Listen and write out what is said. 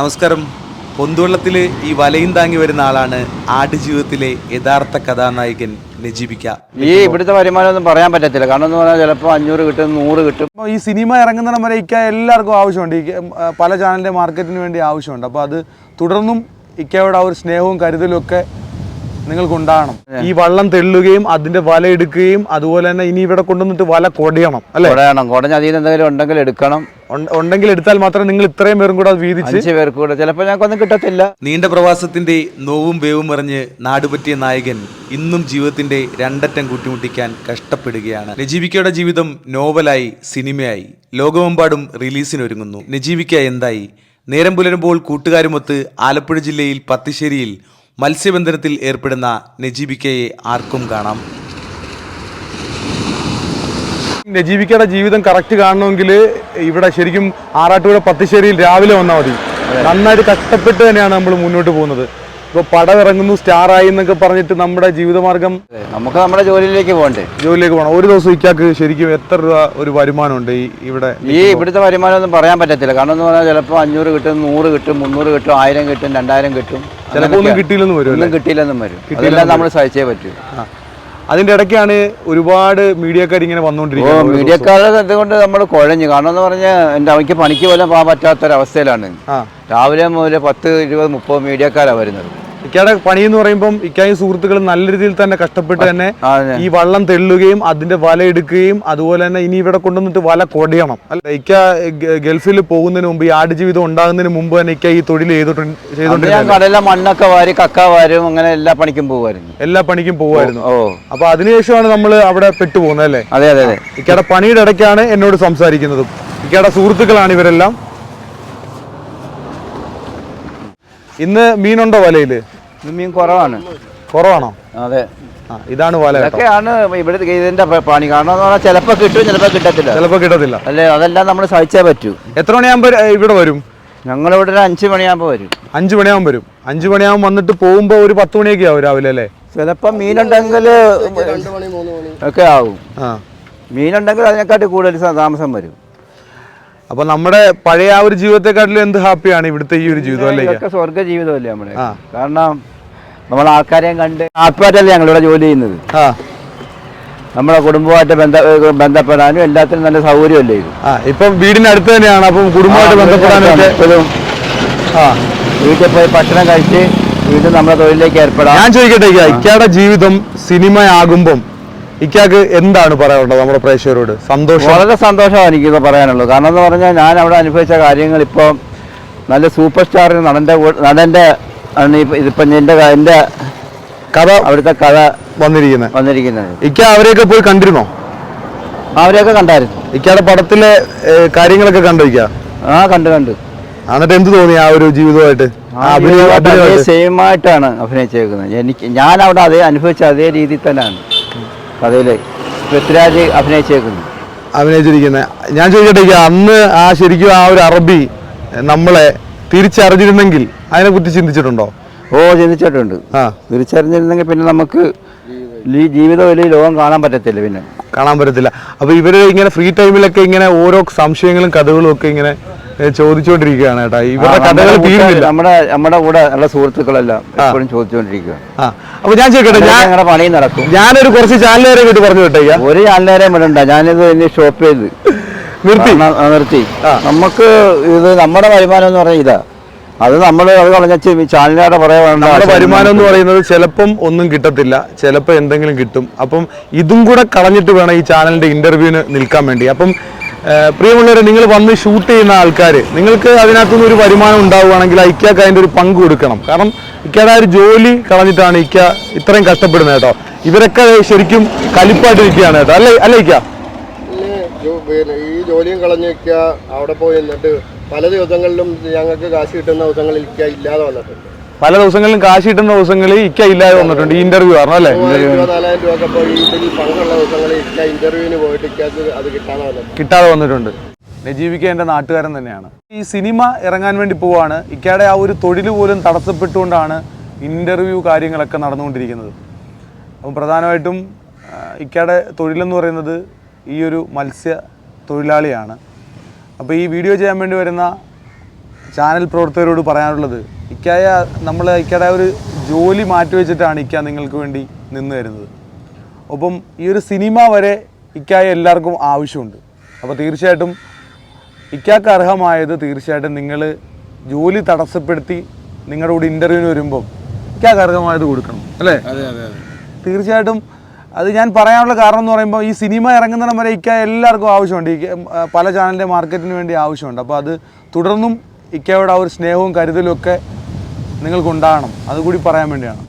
നമസ്കാരം. പൊന്തുവള്ളത്തിൽ ഈ വലയും താങ്ങി വരുന്ന ആളാണ് ആടുജീവിതത്തിലെ യഥാർത്ഥ കഥാനായകൻ നജീബിക്ക. ഈ ഇവിടുത്തെ വരുമാനം ഒന്നും പറയാൻ പറ്റത്തില്ല. കാരണം എന്ന് പറഞ്ഞാൽ ചിലപ്പോൾ അഞ്ഞൂറ് കിട്ടും നൂറ് കിട്ടും. അപ്പോൾ ഈ സിനിമ ഇറങ്ങുന്നിടം വരെ ഇക്ക എല്ലാവർക്കും ആവശ്യമുണ്ട്. ഈ പല ചാനലിന്റെ മാർക്കറ്റിന് വേണ്ടി ആവശ്യമുണ്ട്. അപ്പോൾ അത് തുടർന്നും ഇക്കയുടെ ആ ഒരു സ്നേഹവും കരുതലും ഒക്കെ നിങ്ങൾക്ക് ഉണ്ടാകണം ഈ വള്ളം തെള്ളുകയും അതിന്റെ വല എടുക്കുകയും അതുപോലെ തന്നെ ഇനി ഇവിടെ കൊണ്ടുവന്നിട്ട് വല കൊടയണം അല്ലെ? കൊടയണം. കുടഞ്ഞ അതിൽ എന്തെങ്കിലും ഉണ്ടെങ്കിൽ എടുക്കണം. ഉണ്ടെങ്കിൽ എടുത്താൽ മാത്രമേ നിങ്ങൾ ഇത്രയും പേരും കൂടെ വീതിച്ച് അഞ്ച് പേർക്ക് കൂടെ. ചിലപ്പോൾ ഞങ്ങൾക്കൊന്നും കിട്ടത്തില്ല. നീണ്ട പ്രവാസത്തിന്റെ നോവും വേവും എറിഞ്ഞ് നാടുപറ്റിയ നായകൻ ഇന്നും ജീവിതത്തിന്റെ രണ്ടറ്റം കൂട്ടിമുട്ടിക്കാൻ കഷ്ടപ്പെടുകയാണ്. നജീബിക്കയുടെ ജീവിതം നോവലായി സിനിമയായി. ലോകമെമ്പാടും റിലീസിനൊരുങ്ങുന്നു. നജീബിക്ക എന്തായി? നേരം പുലരുമ്പോൾ കൂട്ടുകാരുമൊത്ത് ആലപ്പുഴ ജില്ലയിൽ പത്തിശ്ശേരിയിൽ മത്സ്യബന്ധനത്തിൽ ഏർപ്പെടുന്ന നജീബിക്കയെ ആർക്കും കാണാം. നജീബിക്കയുടെ ജീവിതം കറക്റ്റ് കാണണമെങ്കിൽ ഇവിടെ ശരിക്കും ആറാട്ടുപുഴ പത്തിശ്ശേരിയിൽ രാവിലെ വന്നാൽ മതി. നന്നായിട്ട് കഷ്ടപ്പെട്ട് തന്നെയാണ് നമ്മൾ മുന്നോട്ട് പോകുന്നത്. ഇപ്പോൾ പടം ഇറങ്ങുന്നു സ്റ്റാർ ആയി എന്നൊക്കെ പറഞ്ഞിട്ട് നമ്മുടെ ജീവിതമാർഗം നമുക്ക് നമ്മുടെ ജോലിയിലേക്ക് പോകണ്ടേ? ജോലിയിലേക്ക് പോകണം. ഒരു ദിവസം ഇക്കാക്ക് ശരിക്കും എത്ര രൂപ ഒരു വരുമാനമുണ്ട് ഈ ഇവിടെ ഈ ഇവിടുത്തെ വരുമാനം ഒന്നും പറയാൻ പറ്റത്തില്ല. കാരണം എന്ന് പറഞ്ഞാൽ ചിലപ്പോൾ അഞ്ഞൂറ് കിട്ടും നൂറ് കിട്ടും മുന്നൂറ് കിട്ടും ആയിരം കിട്ടും രണ്ടായിരം കിട്ടും. ചിലപ്പോൾ ഒന്നും കിട്ടിയില്ലെന്ന് വരും ഒന്നും കിട്ടിയില്ലെന്നും വരും. കിട്ടില്ല നമ്മൾ സഹിച്ചേ പറ്റൂ. അതിന്റെ ഇടയ്ക്കാണ് ഒരുപാട് മീഡിയക്കാർ ഇങ്ങനെ വന്നുകൊണ്ടിരിക്കുന്നത്. മീഡിയക്കാരുടെ ഇതുകൊണ്ട് നമ്മൾ കുഴഞ്ഞു. കാരണം എന്ന് പറഞ്ഞാൽ എന്റെ അവയ്ക്ക് പണിക്ക് പോലും പോകാൻ പറ്റാത്തൊരവസ്ഥയിലാണ്. രാവിലെ മുതൽ പത്ത് ഇരുപത് മുപ്പത് മീഡിയക്കാരാണ് വരുന്നത്. ഇക്കയുടെ പണി എന്ന് പറയുമ്പോൾ ഇക്കായും സുഹൃത്തുക്കളും നല്ല രീതിയിൽ തന്നെ കഷ്ടപ്പെട്ട് തന്നെ ഈ വള്ളം തെള്ളുകയും അതിന്റെ വല എടുക്കുകയും അതുപോലെ തന്നെ ഇനി ഇവിടെ കൊണ്ടുവന്നിട്ട് വല കൊടയണം. അല്ല ഇക്ക ഗൾഫിൽ പോകുന്നതിന് മുമ്പ് ഈ ആടുജീവിതം ഉണ്ടാകുന്നതിന് മുമ്പ് തന്നെ ഇക്ക ഈ തൊഴിൽ ചെയ്തോണ്ട് മണ്ണൊക്കെ വാരി കക്ക വാരും അങ്ങനെ എല്ലാ പണിക്കും പോകുമായിരുന്നു എല്ലാ പണിക്കും പോകുമായിരുന്നു അപ്പൊ അതിനുശേഷമാണ് നമ്മൾ അവിടെ പെട്ടുപോകുന്നത് അല്ലേ? അതെ അതെ അതെ. ഇക്കയുടെ പണിയുടെ ഇടയ്ക്കാണ് എന്നോട് സംസാരിക്കുന്നതും. ഇക്കയുടെ സുഹൃത്തുക്കളാണ് ഇവരെല്ലാം. ഇന്ന് മീനുണ്ടോ വലയിൽ ഇന്ന് മീൻ കുറവാണ്. കുറവാണോ? അതെ. ഇതാണ് വല ഇതൊക്കെയാണ് ഇവിടെ ഇതിന്റെ പണി. കാരണം ചിലപ്പോ ചിലപ്പോൾ കിട്ടും ചിലപ്പോൾ കിട്ടത്തില്ല. ചിലപ്പോ കിട്ടത്തില്ല. അല്ലേ? അതെല്ലാം നമ്മൾ സഹിച്ചേ പറ്റൂ. എത്ര മണിയാകുമ്പോ ഇവിടെ വരും? ഞങ്ങൾ ഇവിടെ ഒരു അഞ്ച് മണിയാകുമ്പോൾ വരും. അഞ്ചു മണിയാകുമ്പോൾ വരും. അഞ്ചു മണിയാകുമ്പോൾ വന്നിട്ട് പോകുമ്പോ ഒരു പത്ത് മണിയൊക്കെ ആവും രാവിലെ അല്ലേ? ചിലപ്പോൾ മീനുണ്ടെങ്കിൽ ഒക്കെ ആവും. ആ. മീനുണ്ടെങ്കിൽ അതിനെക്കാട്ടി കൂടുതൽ താമസം വരും. അപ്പൊ നമ്മുടെ പഴയ ആ ഒരു ജീവിതത്തെക്കാട്ടിലും എന്ത് ഹാപ്പിയാണ് ഇവിടുത്തെ ഈ ഒരു ജീവിതം അല്ലേ? ഇതൊക്കെ സ്വർഗ ജീവിതമല്ലേ നമ്മുടെ? കാരണം നമ്മൾ ആൾക്കാരെയും കണ്ട് ഹാപ്പിയായിട്ടല്ലേ ഞങ്ങളിവിടെ ജോലി ചെയ്യുന്നത്? നമ്മുടെ കുടുംബമായിട്ട് ബന്ധ ബന്ധപ്പെടാനും എല്ലാത്തിനും നല്ല സൗകര്യമല്ലേ ഇത്? ഇപ്പം വീടിനടുത്ത് തന്നെയാണ് അപ്പം കുടുംബമായിട്ട് ബന്ധപ്പെടാനും വീട്ടിൽ പോയി ഭക്ഷണം കഴിച്ച് വീണ്ടും നമ്മുടെ തൊഴിലിലേക്ക് ഏർപ്പെടാം. ഞാൻ ചോദിക്കട്ടെ ഇക്ക, ഇക്കയുടെ ജീവിതം സിനിമയാകുമ്പം ഇക്കാക്ക് എന്താണ് പറയാനുള്ളത് നമ്മുടെ പ്രേക്ഷകരോട്? സന്തോഷം? വളരെ സന്തോഷമാണ് എനിക്കിത് പറയാനുള്ളത്. കാരണം എന്ന് പറഞ്ഞാൽ ഞാൻ അവിടെ അനുഭവിച്ച കാര്യങ്ങൾ ഇപ്പോൾ നല്ല സൂപ്പർ സ്റ്റാർ നടന്റെ നടന്റെ ആണ് ഇതിപ്പം എന്റെ എന്റെ കഥ അവിടുത്തെ കഥ വന്നിരിക്കുന്നത്. വന്നിരിക്കുന്നത്. ഇക്ക അവരെയൊക്കെ പോയി കണ്ടിരുന്നോ? അവരെയൊക്കെ കണ്ടായിരുന്നു. ഇക്കയുടെ പടത്തിലെ കാര്യങ്ങളൊക്കെ കണ്ടോ ഇക്ക? ആ കണ്ടു കണ്ടു. എന്നിട്ട് എന്ത് തോന്നി ആ ഒരു ജീവിതമായിട്ട്? സെയിം ആയിട്ടാണ് അഭിനയിച്ചേക്കുന്നത്. എനിക്ക് ഞാൻ അവിടെ അതേ അനുഭവിച്ച അതേ രീതിയിൽ തന്നെയാണ്. കഥയിൽ പൃഥ്വിരാജ് അഭിനയിച്ചേക്കുന്നു. അഭിനയിച്ചിരിക്കുന്നത് ഞാൻ ചോദിക്കട്ടെ അന്ന് ആ ശരിക്കും ആ ഒരു അറബി നമ്മളെ തിരിച്ചറിഞ്ഞിരുന്നെങ്കിൽ അതിനെ കുറിച്ച് ചിന്തിച്ചിട്ടുണ്ടോ? ഓ ചിന്തിച്ചിട്ടുണ്ട്. ആ. തിരിച്ചറിഞ്ഞിരുന്നെങ്കിൽ പിന്നെ നമുക്ക് ഈ ജീവിതം വലിയ ലോകം കാണാൻ പറ്റത്തില്ല പിന്നെ. കാണാൻ പറ്റത്തില്ല. അപ്പൊ ഇവർ ഇങ്ങനെ ഫ്രീ ടൈമിലൊക്കെ ഇങ്ങനെ ഓരോ സംശയങ്ങളും കഥകളും ഒക്കെ ഇങ്ങനെ ചോദിച്ചുകൊണ്ടിരിക്കുകയാണ് കേട്ടാ ഇവരുടെ കഥകൾ തീരുന്നില്ല. നമ്മുടെ നമ്മുടെ കൂടെ ഉള്ള സുഹൃത്തുക്കളെല്ലാം എപ്പോഴും ചോദിച്ചുകൊണ്ടിരിക്കുകയാണ് അപ്പൊ ഞാൻ ചോദിക്കട്ടെ ഞാൻ ഞങ്ങളുടെ പണി നടക്കും. ഞാനൊരു കുറച്ച് ചാനലുകാരെ വീട്ടിൽ പറഞ്ഞു വിട്ടേക്ക ഒരു ചാനലേരെയും വിടണ്ട ഞാനിത് ഇനി ഷോപ്പ് ചെയ്ത്. നിർത്തി. നിർത്തി. നമുക്ക് ഇത് നമ്മുടെ വരുമാനം എന്ന് പറഞ്ഞാൽ ഇതാ. അത് നമ്മൾ അത് കളഞ്ഞ ചാനലുകാരുടെ പറയാൻ നമ്മുടെ വരുമാനം എന്ന് പറയുന്നത് ചിലപ്പം ഒന്നും കിട്ടത്തില്ല ചിലപ്പോൾ എന്തെങ്കിലും കിട്ടും. അപ്പം ഇതും കൂടെ കളഞ്ഞിട്ട് വേണം ഈ ചാനലിന്റെ ഇന്റർവ്യൂവിന് നിൽക്കാൻ വേണ്ടി. അപ്പം പ്രിയമുള്ളവരെ നിങ്ങൾ വന്ന് ഷൂട്ട് ചെയ്യുന്ന ആൾക്കാർ നിങ്ങൾക്ക് അതിനകത്തുനിന്ന് ഒരു വരുമാനം ഉണ്ടാവുകയാണെങ്കിൽ ഐക്യക്ക് അതിന്റെ ഒരു പങ്ക് കൊടുക്കണം. കാരണം ഇക്കയുടെ ഒരു ജോലി കളഞ്ഞിട്ടാണ് ഇക്ക ഇത്രയും കഷ്ടപ്പെടുന്നത് കേട്ടോ. ഇവരൊക്കെ ശരിക്കും കലിപ്പായിട്ട് നിൽക്കുകയാണ് കേട്ടോ. അല്ലേ അല്ലേ ഇക്ക ഈ ജോലിയും കളഞ്ഞ് നിൽക്കുക അവിടെ പോയി നിന്നിട്ട് പല ദിവസങ്ങളിലും ഞങ്ങൾക്ക് കാശ് കിട്ടുന്ന ദിവസങ്ങളിൽ ഇല്ലാതെ വന്നിട്ടുണ്ട്. പല ദിവസങ്ങളിലും കാശ് കിട്ടുന്ന ദിവസങ്ങളിൽ ഇക്ക ഇല്ലാതെ വന്നിട്ടുണ്ട് ഈ ഇന്റർവ്യൂ പറഞ്ഞു അല്ലേ? കിട്ടാതെ വന്നിട്ടുണ്ട് നജീവിക്ക എന്റെ നജീബിക്ക എന്റെ നാട്ടുകാരൻ തന്നെയാണ്. ഈ സിനിമ ഇറങ്ങാൻ വേണ്ടി പോവാണ്. ഇക്കയുടെ ആ ഒരു തൊഴിൽ പോലും തടസ്സപ്പെട്ടുകൊണ്ടാണ് ഇന്റർവ്യൂ കാര്യങ്ങളൊക്കെ നടന്നുകൊണ്ടിരിക്കുന്നത്. അപ്പം പ്രധാനമായിട്ടും ഇക്കയുടെ തൊഴിലെന്ന് പറയുന്നത് ഈ ഒരു മത്സ്യ തൊഴിലാളിയാണ്. അപ്പോൾ ഈ വീഡിയോ ചെയ്യാൻ വേണ്ടി വരുന്ന ചാനൽ പ്രവർത്തകരോട് പറയാനുള്ളത് ഇക്കായ നമ്മൾ ഇക്കയുടെ ഒരു ജോലി മാറ്റി വെച്ചിട്ടാണ് ഇക്ക നിങ്ങൾക്ക് വേണ്ടി നിന്ന് തരുന്നത് ഒപ്പം ഈ ഒരു സിനിമ വരെ ഇക്കായ എല്ലാവർക്കും ആവശ്യമുണ്ട്. അപ്പോൾ തീർച്ചയായിട്ടും ഇക്കാക്ക് അർഹമായത് തീർച്ചയായിട്ടും നിങ്ങൾ ജോലി തടസ്സപ്പെടുത്തി നിങ്ങളുടെ കൂടെ ഇന്റർവ്യൂവിന് വരുമ്പം ഇക്കാക്ക് അർഹമായത് കൊടുക്കണം അല്ലേ? അതെ അതെ അതെ. തീർച്ചയായിട്ടും അത് ഞാൻ പറയാനുള്ള കാരണം എന്ന് പറയുമ്പോൾ ഈ സിനിമ ഇറങ്ങുന്നിടം വരെ ഇക്ക എല്ലാവർക്കും ആവശ്യമുണ്ട്. പല ചാനലിന്റെ മാർക്കറ്റിന് വേണ്ടി ആവശ്യമുണ്ട്. അപ്പോൾ അത് തുടർന്നും ഇക്കയോട് ആ ഒരു സ്നേഹവും കരുതലും ഒക്കെ നിങ്ങൾക്കുണ്ടാകണം. അതുകൂടി പറയാൻ വേണ്ടിയാണ്.